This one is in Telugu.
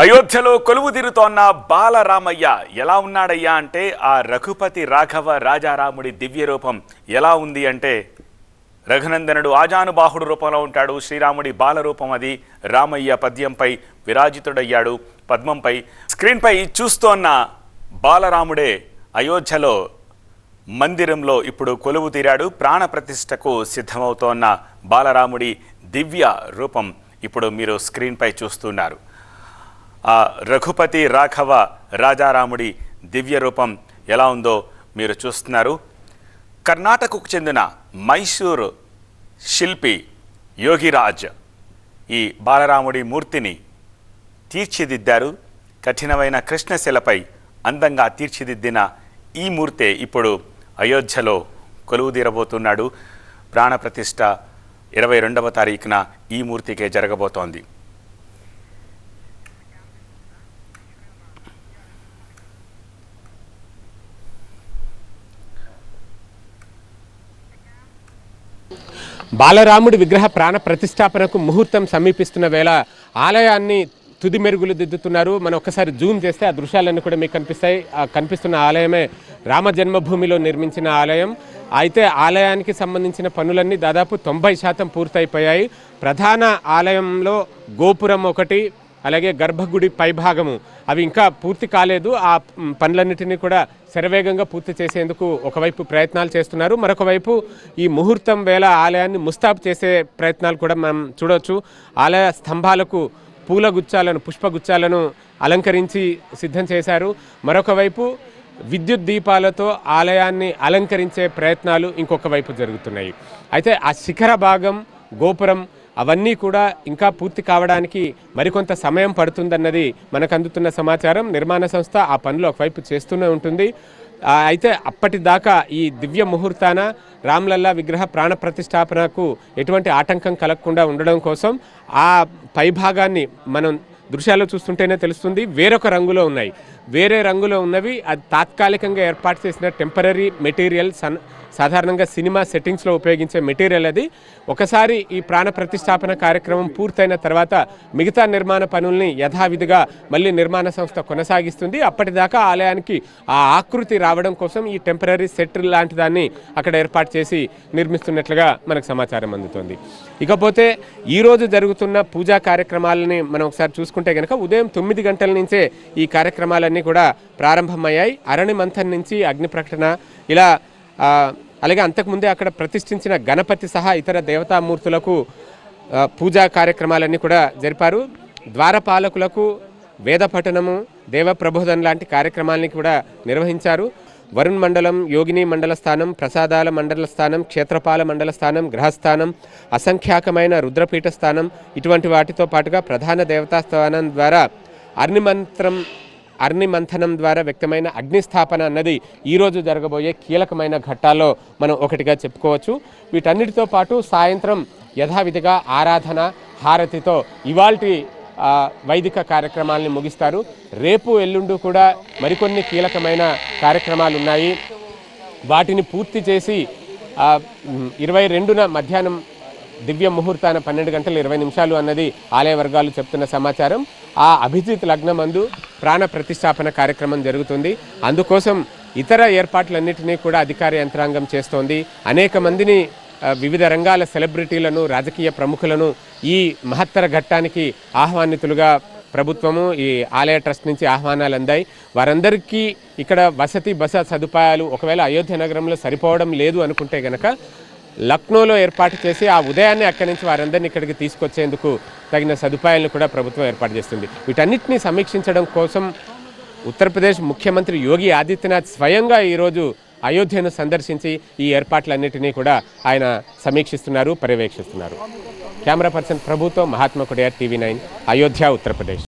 అయోధ్యలో కొలువు తీరుతోన్న బాలరామయ్య ఎలా ఉన్నాడయ్యా అంటే ఆ రఘుపతి రాఘవ రాజారాముడి దివ్య రూపం ఎలా ఉంది అంటే రఘునందనుడు ఆజానుబాహుడు రూపంలో ఉంటాడు శ్రీరాముడి బాల రూపం అది రామయ్య పద్యంపై విరాజితుడయ్యాడు పద్మంపై స్క్రీన్పై చూస్తోన్న బాలరాముడే అయోధ్యలో మందిరంలో ఇప్పుడు కొలువు తీరాడు ప్రాణప్రతిష్టకు సిద్ధమవుతోన్న బాలరాముడి దివ్య రూపం ఇప్పుడు మీరు స్క్రీన్పై చూస్తున్నారు. ఆ రఘుపతి రాఘవ రాజారాముడి దివ్య రూపం ఎలా ఉందో మీరు చూస్తున్నారు. కర్ణాటకకు చెందిన మైసూరు శిల్పి యోగిరాజ్ ఈ బాలరాముడి మూర్తిని తీర్చిదిద్దారు. కఠినమైన కృష్ణశిలపై అందంగా తీర్చిదిద్దిన ఈ మూర్తే ఇప్పుడు అయోధ్యలో కొలువుదీరబోతున్నాడు. ప్రాణప్రతిష్ఠ ఇరవై రెండవ తారీఖున ఈ మూర్తికే జరగబోతోంది. బాలరాముడి విగ్రహ ప్రాణ ప్రతిష్టాపనకు ముహూర్తం సమీపిస్తున్న వేళ ఆలయాన్ని తుది మెరుగులు దిద్దుతున్నారు. మనం ఒక్కసారి జూమ్ చేస్తే ఆ దృశ్యాలన్నీ కూడా మీకు కనిపిస్తాయి. ఆ కనిపిస్తున్న ఆలయమే రామ జన్మభూమిలో నిర్మించిన ఆలయం. అయితే ఆలయానికి సంబంధించిన పనులన్నీ దాదాపు తొంభై శాతం పూర్తయిపోయాయి. ప్రధాన ఆలయంలో గోపురం ఒకటి అలాగే గర్భగుడి పైభాగము. అవి ఇంకా పూర్తి కాలేదు. ఆ మ్, పనులన్నిటినీ కూడా శరవేగంగా పూర్తి చేసేందుకు ఒకవైపు ప్రయత్నాలు చేస్తున్నారు. మరొక వైపు ఈ ముహూర్తం వేళ ఆలయాన్ని ముస్తాబు చేసే ప్రయత్నాలు కూడా మనం చూడవచ్చు. ఆలయ స్తంభాలకు పూల గుచ్చాలను పుష్పగుచ్చాలను అలంకరించి సిద్ధం చేశారు. మరొక వైపు విద్యుత్ దీపాలతో ఆలయాన్ని అలంకరించే ప్రయత్నాలు ఇంకొక వైపు జరుగుతున్నాయి. అయితే ఆ శిఖర భాగం గోపురం అవన్నీ కూడా ఇంకా పూర్తి కావడానికి మరికొంత సమయం పడుతుందన్నది మనకు అందుతున్న సమాచారం. నిర్మాణ సంస్థ ఆ పనులు ఒకవైపు చేస్తూనే ఉంటుంది. అయితే అప్పటిదాకా ఈ దివ్య ముహూర్తాన రామ్లల్లా విగ్రహ ప్రాణ ప్రతిష్టాపనకు ఎటువంటి ఆటంకం కలగకుండా ఉండడం కోసం ఆ పైభాగాన్ని మనం దృశ్యాల్లో చూస్తుంటేనే తెలుస్తుంది. వేరొక రంగులో ఉన్నాయి. వేరే రంగులో ఉన్నవి అది తాత్కాలికంగా ఏర్పాటు చేసిన టెంపరీ మెటీరియల్ సన్ సాధారణంగా సినిమా సెట్టింగ్స్లో ఉపయోగించే మెటీరియల్ అది. ఒకసారి ఈ ప్రాణ ప్రతిష్టాపన కార్యక్రమం పూర్తయిన తర్వాత మిగతా నిర్మాణ పనుల్ని యథావిధిగా మళ్ళీ నిర్మాణ సంస్థ కొనసాగిస్తుంది. అప్పటిదాకా ఆలయానికి ఆ ఆకృతి రావడం కోసం ఈ టెంపరీ సెట్ లాంటి దాన్ని అక్కడ ఏర్పాటు చేసి నిర్మిస్తున్నట్లుగా మనకు సమాచారం అందుతోంది. ఇకపోతే ఈరోజు జరుగుతున్న పూజా కార్యక్రమాలని మనం ఒకసారి చూసుకుంటే కనుక ఉదయం తొమ్మిది గంటల నుంచే ఈ కార్యక్రమాలన్నీ కూడా ప్రారంభమయ్యాయి. అరణి మంథన్ నుంచి అగ్ని ప్రకటన ఇలా అలాగే అంతకుముందే అక్కడ ప్రతిష్ఠించిన గణపతి సహా ఇతర దేవతామూర్తులకు పూజా కార్యక్రమాలన్నీ కూడా జరిపారు. ద్వారపాలకులకు వేద పఠనము దేవ ప్రబోధన లాంటి కార్యక్రమాలని కూడా నిర్వహించారు. వరుణ్ మండలం యోగిని మండల స్థానం ప్రసాదాల మండల స్థానం క్షేత్రపాల మండల స్థానం గ్రహస్థానం అసంఖ్యాకమైన రుద్రపీఠ స్థానం ఇటువంటి వాటితో పాటుగా ప్రధాన దేవతా స్థానం ద్వారా అర్నిమంత్రం అగ్ని మంథనం ద్వారా వ్యక్తమైన అగ్నిస్థాపన అన్నది ఈరోజు జరగబోయే కీలకమైన ఘట్టాల్లో మనం ఒకటిగా చెప్పుకోవచ్చు. వీటన్నిటితో పాటు సాయంత్రం యథావిధిగా ఆరాధన హారతితో ఇవాల్టి వైదిక కార్యక్రమాల్ని ముగిస్తారు. రేపు ఎల్లుండు కూడా మరికొన్ని కీలకమైన కార్యక్రమాలు ఉన్నాయి. వాటిని పూర్తి చేసి ఇరవై రెండున మధ్యాహ్నం దివ్య ముహూర్తాన పన్నెండు గంటల ఇరవై నిమిషాలు అన్నది ఆలయ వర్గాలు చెప్తున్న సమాచారం. ఆ అభిజిత్ లగ్నమందు ప్రాణ ప్రతిష్టాపన కార్యక్రమం జరుగుతుంది. అందుకోసం ఇతర ఏర్పాట్లన్నింటినీ కూడా అధికార యంత్రాంగం చేస్తోంది. అనేక మందిని వివిధ రంగాల సెలబ్రిటీలను రాజకీయ ప్రముఖులను ఈ మహత్తర ఘట్టానికి ఆహ్వానితులుగా ప్రభుత్వము ఈ ఆలయ ట్రస్ట్ నుంచి ఆహ్వానాలు అందాయి. వారందరికీ ఇక్కడ వసతి బస సదుపాయాలు ఒకవేళ అయోధ్య నగరంలో సరిపోవడం లేదు అనుకుంటే గనక లక్నోలో ఏర్పాటు చేసి ఆ ఉదయాన్నే అక్కడి నుంచి వారందరినీ ఇక్కడికి తీసుకొచ్చేందుకు తగిన సదుపాయాలను కూడా ప్రభుత్వం ఏర్పాటు చేస్తుంది. వీటన్నిటిని సమీక్షించడం కోసం ఉత్తరప్రదేశ్ ముఖ్యమంత్రి యోగి ఆదిత్యనాథ్ స్వయంగా ఈరోజు అయోధ్యను సందర్శించి ఈ ఏర్పాట్లన్నింటినీ కూడా ఆయన సమీక్షిస్తున్నారు పర్యవేక్షిస్తున్నారు. కెమెరా పర్సన్ ప్రభుత్వం మహాత్మా కుడియార్ టీవీ నైన్ అయోధ్య ఉత్తరప్రదేశ్.